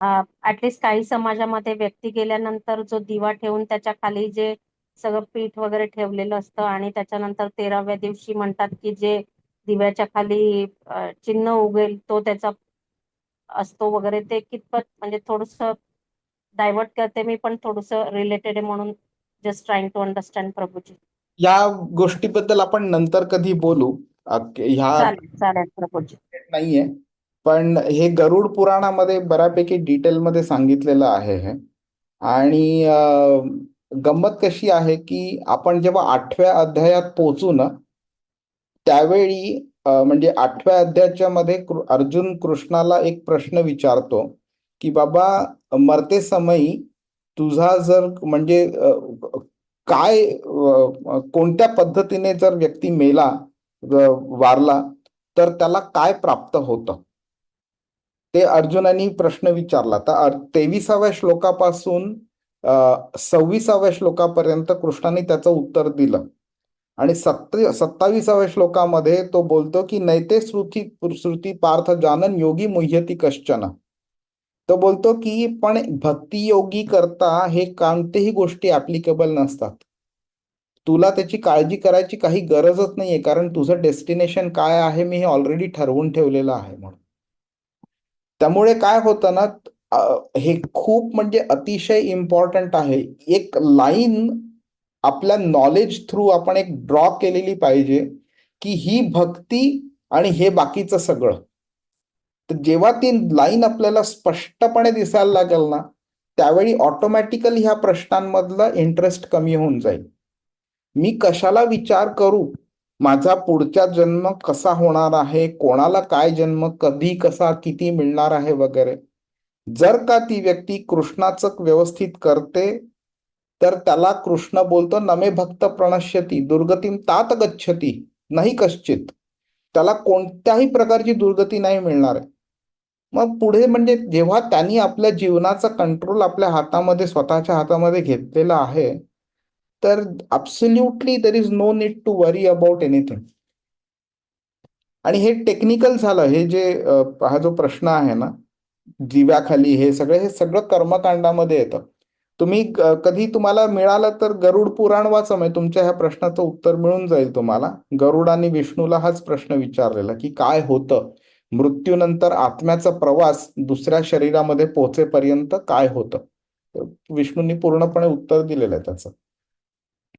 At least काही समाजामध्ये व्यक्ती गेल्यानंतर जो दिवा ठेवून त्याच्याखाली जे सगळं पीठ वगैरे ठेवलेलं असतं आणि त्याच्यानंतर तेराव्या दिवशी म्हणतात की जे दिव्याच्या खाली चिन्ह उगेल तो त्याचा असतो वगैरे ते कितपत म्हणजे थोडस डायव्हर्ट करते मी पण थोडस रिलेटेड आहे म्हणून just trying to understand Prabhuji. या गोष्टीबद्दल आपण नंतर कधी बोलू? ह्या चालेल चालेल प्रभूजी. नाहीये. पण हे गरुड पुराणामध्ये बऱ्यापैकी डिटेलमध्ये सांगितलेलं आहे. हे आणि गंमत कशी आहे की आपण जेव्हा आठव्या अध्यायात पोहोचू ना त्यावेळी म्हणजे आठव्या अध्यायाच्या मध्ये अर्जुन कृष्णाला एक प्रश्न विचारतो की बाबा मरते समयी तुझा जर म्हणजे काय कोणत्या पद्धतीने जर व्यक्ती मेला वारला तर त्याला काय प्राप्त होतं? ते अर्जुनानी प्रश्न विचारला. तर तेविसाव्या श्लोकापासून सव्वीसाव्या श्लोकापर्यंत कृष्णाने त्याचं उत्तर दिलं. आणि सत्त सत्तावीसाव्या श्लोकामध्ये तो बोलतो की नैते श्रुती श्रुती पार्थ जानन योगी मुह्यती कश्चन. तो बोलतो की पण भक्तियोगी करता हे कोणतेही गोष्टी ऍप्लिकेबल नसतात. तुला त्याची काळजी करायची काही गरजच नाहीये कारण तुझं डेस्टिनेशन काय आहे मी हे ऑलरेडी ठरवून ठेवलेलं आहे म्हणून. त्यामुळे काय होतं ना हे खूप म्हणजे अतिशय इम्पॉर्टंट आहे. एक लाईन आपल्या नॉलेज थ्रू आपण एक ड्रॉ केलेली पाहिजे की ही भक्ती आणि हे बाकीचं सगळं. तर जेव्हा ती लाईन आपल्याला स्पष्टपणे दिसायला लागेल ना त्यावेळी ऑटोमॅटिकली ह्या प्रश्नांमधलं इंटरेस्ट कमी होऊन जाईल. मी कशाला विचार करू? माझा पुढचा जन्म कसा होणार आहे? कोणाला काय जन्म? कधी कसा किती मिळणार आहे वगैरे? जर का ती व्यक्ती कृष्णाचं व्यवस्थित करते तर त्याला कृष्ण बोलतो नमे भक्त प्रणश्यती दुर्गतीम तात गच्छती नाही कश्चित. त्याला कोणत्याही प्रकारची दुर्गती नाही मिळणार आहे. मग पुढे म्हणजे जेव्हा त्यांनी आपल्या जीवनाचा कंट्रोल आपल्या हातामध्ये स्वतःच्या हातामध्ये घेतलेला आहे तर absolutely there is no need to worry about anything आणि हे टेक्निकल झालं हे जे हा जो प्रश्न आहे ना दिव्याखाली हे सगळं हे सगळं कर्मकांडामध्ये येतं. तुम्ही कधी तुम्हाला मिळालं तर गरुड पुराण वाचा म्हणजे तुमच्या ह्या प्रश्नाचं उत्तर मिळून जाईल तुम्हाला. गरुड आणि विष्णूला हाच प्रश्न विचारलेला की काय होतं? मृत्यूनंतर आत्म्याचा प्रवास दुसऱ्या शरीरामध्ये पोहोचेपर्यंत काय होतं? विष्णूंनी पूर्णपणे उत्तर दिलेलं आहे त्याचं.